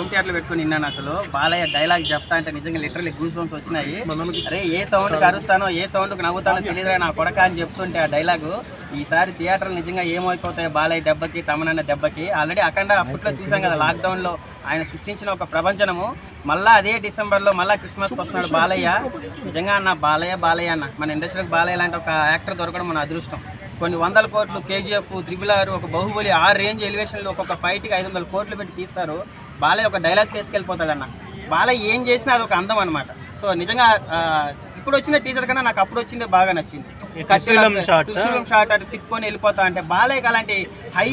Home థియేటర్లో పెట్టుకుని విన్నాను అసలు. బాలయ్య డైలాగ్ చెప్తా అంటే నిజంగా లిటరల్లీ గూస్ బంప్స్ వచ్చినాయి. అరే ఏ సౌండ్కి అరుస్తానో ఏ సౌండ్కి నవ్వుతానో తెలియదురా నా కొడక అని చెప్తుంటే ఆ డైలాగు ఈసారి థియేటర్లు నిజంగా ఏమైపోతాయి బాలయ్య దెబ్బకి తమనన్న దెబ్బకి. ఆల్రెడీ అఖండ అప్పట్లో చూసాం కదా లాక్డౌన్లో ఆయన సృష్టించిన ఒక ప్రపంచనము మళ్ళా అదే డిసెంబర్లో మళ్ళా క్రిస్మస్కి వస్తున్నాడు బాలయ్య. నిజంగా అన్న బాలయ్య బాలయ్య అన్న. మన ఇండస్ట్రీకి బాలయ్య లాంటి ఒక యాక్టర్ దొరకడం మన అదృష్టం. కొన్ని వందల కోట్లు కేజీఎఫ్ త్రిబుల్ ఆర్ ఒక బాహుబలి ఆ రేంజ్ ఎలివేషన్లో ఒక్కొక్క ఫైట్కి ఐదు వందల కోట్లు పెట్టి తీస్తారు. బాలయ్య ఒక డైలాగ్ తీసుకెళ్ళిపోతాడన్న. బాలయ్య ఏం చేసినా అది ఒక అందం అనమాట సో నిజంగా ఇప్పుడు వచ్చిన టీచర్ కన్నా నాకు అప్పుడు వచ్చిందే బాగా నచ్చింది. త్రిశూలం షాట్ అటు తిప్పుకొని వెళ్ళిపోతా అంటే బాలయ్యకి అలాంటి హై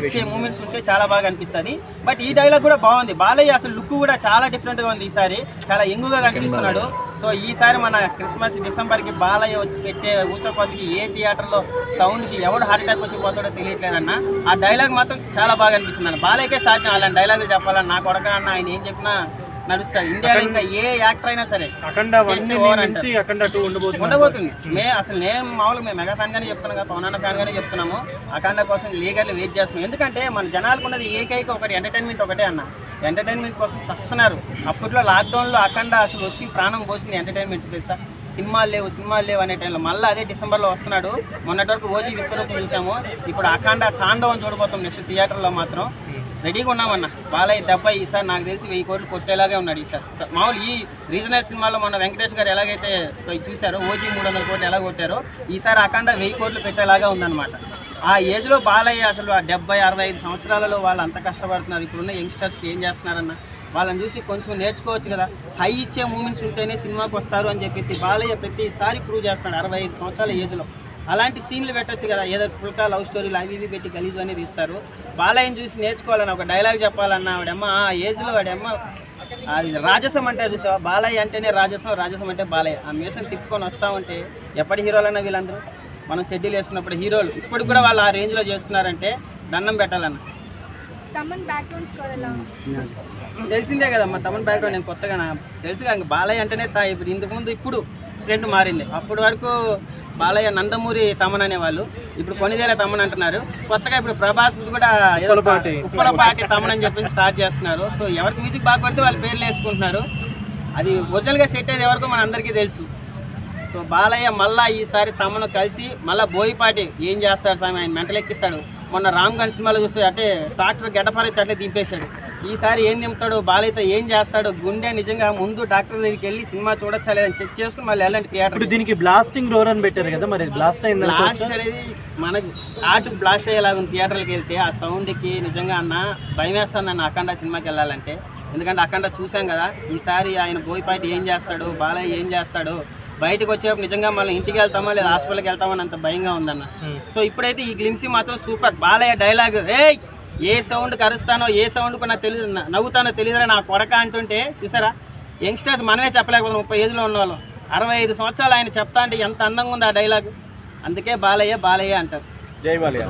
ఇచ్చే మూమెంట్స్ ఉంటే చాలా బాగా అనిపిస్తుంది. బట్ ఈ డైలాగ్ కూడా బాగుంది. బాలయ్య అసలు లుక్ కూడా చాలా డిఫరెంట్గా ఉంది ఈసారి. చాలా యంగుగా కనిపిస్తున్నాడు. సో ఈసారి మన క్రిస్మస్ డిసెంబర్కి బాలయ్య పెట్టే ఊచకోతకి ఏ థియేటర్లో సౌండ్కి ఎవడు హార్ట్ అటాక్ వచ్చి పోతాడో తెలియట్లేదన్న. ఆ డైలాగ్ మాత్రం చాలా బాగా అనిపించింది అన్న బాలయ్యకే సాధ్యం అలాంటి డైలాగులు చెప్పాలని. నా కొడక అన్న ఆయన ఏం చెప్పినా నడుస్తుంది ఇండియాలో ఇంకా ఏ యాక్టర్ అయినా సరే అఖండ అఖండ టూ ఉండబోతుంది ఉండబోతుంది. మే అసలు నేను మామూలుగా మేము మెగా ఫ్యాన్ గానే చెప్తున్నాం కదా పవన్ అన్న ఫ్యాన్ గానే చెప్తున్నాము. అఖండ కోసం లీగర్లు వెయిట్ చేస్తున్నాం. ఎందుకంటే మన జనాలకు ఉన్నది ఏకైక ఒకటి ఎంటర్టైన్మెంట్ ఒకటే అన్న. ఎంటర్టైన్మెంట్ కోసం సస్తున్నారు. అప్పట్లో లాక్డౌన్లో అఖండ అసలు వచ్చి ప్రాణం పోసింది ఎంటర్టైన్మెంట్ తెలుసా? సినిమాలు లేవు సినిమాలు లేవు అనే టైంలో. మళ్ళీ అదే డిసెంబర్లో వస్తున్నాడు. మొన్నటి వరకు ఓజీ విశ్వరూపం చూసాము. ఇప్పుడు అఖండ తాండవం చూడబోతాం నెక్స్ట్ థియేటర్లో మాత్రం. రెడీగా ఉన్నామన్న. బాలయ్య దెబ్బ ఈసారి నాకు తెలిసి వెయ్యి కోట్లు కొట్టేలాగే ఉన్నాడు ఈసారి మామూలు ఈ రీజనల్ సినిమాలో మన వెంకటేష్ గారు ఎలాగైతే చూశారో ఓజీ మూడు వందల కోట్లు ఎలా కొట్టారో ఈసారి అఖండ వెయ్యి కోట్లు పెట్టేలాగా ఉందన్నమాట. ఆ ఏజ్లో బాలయ్య అసలు ఆ డెబ్బై అరవై ఐదు సంవత్సరాలలో వాళ్ళు అంత కష్టపడుతున్నారు. ఇప్పుడున్న యంగ్స్టర్స్కి ఏం చేస్తున్నారన్న? వాళ్ళని చూసి కొంచెం నేర్చుకోవచ్చు కదా. హై ఇచ్చే మూమెంట్స్ ఉంటేనే సినిమాకి వస్తారు అని చెప్పేసి బాలయ్య ప్రతిసారి ప్రూవ్ చేస్తున్నాడు అరవై ఐదు సంవత్సరాల ఏజ్లో. అలాంటి సీన్లు పెట్టొచ్చు కదా. ఏదో పుల్కా లవ్ స్టోరీలు అవి ఇవి పెట్టి గలీజు అనేది తీస్తారు బాలయ్యని చూసి నేర్చుకోవాలని ఒక డైలాగ్ చెప్పాలన్నా వాడమ్మ ఆ ఏజ్లో వాడమ్మ అది రాజసం అంటారు చూసావా? బాలయ్య అంటేనే రాజసం రాజసం అంటే బాలయ్య. ఆ మీసం తిప్పుకొని వస్తా ఉంటే ఎప్పటి హీరోలన్నా వీళ్ళందరూ? మనం షెడ్యూల్ వేసుకున్నప్పుడు హీరోలు ఇప్పుడు కూడా వాళ్ళు ఆ రేంజ్లో చేస్తున్నారంటే దండం పెట్టాలన్న. తెలిసిందే కదా మా తమన్ బ్యాక్గ్రౌండ్ నేను కొత్తగా తెలుసుగా బాలయ్య అంటేనే తా ఇప్పుడు ఇంతకుముందు ఇప్పుడు ట్రెండ్ మారింది. అప్పటి వరకు బాలయ్య నందమూరి తమన్ అనేవాళ్ళు. ఇప్పుడు కొనిదేల తమన్ అంటున్నారు. కొత్తగా ఇప్పుడు ప్రభాస్ కూడా ఉప్పలపాటి. తమన్ అని చెప్పేసి స్టార్ట్ చేస్తున్నారు. సో ఎవరికి మ్యూజిక్ బాగా పడితే వాళ్ళ పేర్లు వేసుకుంటున్నారు. అది ఒరిజినల్గా సెట్ అయ్యేది ఎవరికో మన అందరికీ తెలుసు. సో బాలయ్య మళ్ళా ఈసారి తమను కలిసి మళ్ళా బోయిపాటి ఏం చేస్తాడు స్వామి ఆయన మెంటలు ఎక్కిస్తాడు మొన్న రామ్ గన్ సినిమాలో చూస్తే అంటే డాక్టర్ గడ్డపారైతే అట్లే దింపేశాడు. ఈసారి ఏం దింపుతాడు బాలయ్యతో ఏం చేస్తాడు గుండె నిజంగా ముందు డాక్టర్ దగ్గరికి వెళ్ళి సినిమా చూడొచ్చా లేదని చెక్ చేసుకుని మళ్ళీ వెళ్ళండి థియేటర్ దీనికి బ్లాస్టింగ్ డోర్ అని పెట్టారు కదా మరి బ్లాస్ట్ అయింది బ్లాస్ట్ అనేది మనకు ఆర్ట్ బ్లాస్ట్ అయ్యేలాగా ఉంది థియేటర్కి వెళ్తే ఆ సౌండ్కి నిజంగా అన్న భయం వేస్తుంది అన్న అఖండ సినిమాకి వెళ్ళాలంటే. ఎందుకంటే అఖండ చూసాం కదా ఈసారి ఆయన బోయపాటి ఏం చేస్తాడు బాలయ్య ఏం చేస్తాడు బయటకు వచ్చేప్పుడు నిజంగా మళ్ళీ ఇంటికి వెళ్తామా లేదా హాస్పిటల్కి వెళ్తామని అంత భయంగా ఉందన్న. సో ఇప్పుడైతే ఈ గ్లిమ్సీ మాత్రం సూపర్ బాలయ్య డైలాగ్ రే ఏ సౌండ్కి అరుస్తానో ఏ సౌండ్కి నాకు తెలియదు నవ్వుతానో తెలియదురా నా కొడక అంటుంటే చూసారా? యంగ్స్టర్స్ మనమే చెప్పలేకపోతే ముప్పై ఏజ్లో ఉన్నవాళ్ళం అరవై ఐదు సంవత్సరాలు ఆయన చెప్తా అంటే ఎంత అందంగా ఉంది ఆ డైలాగ్ అందుకే బాలయ్య బాలయ్య అంటారు. జై బాలయ్య.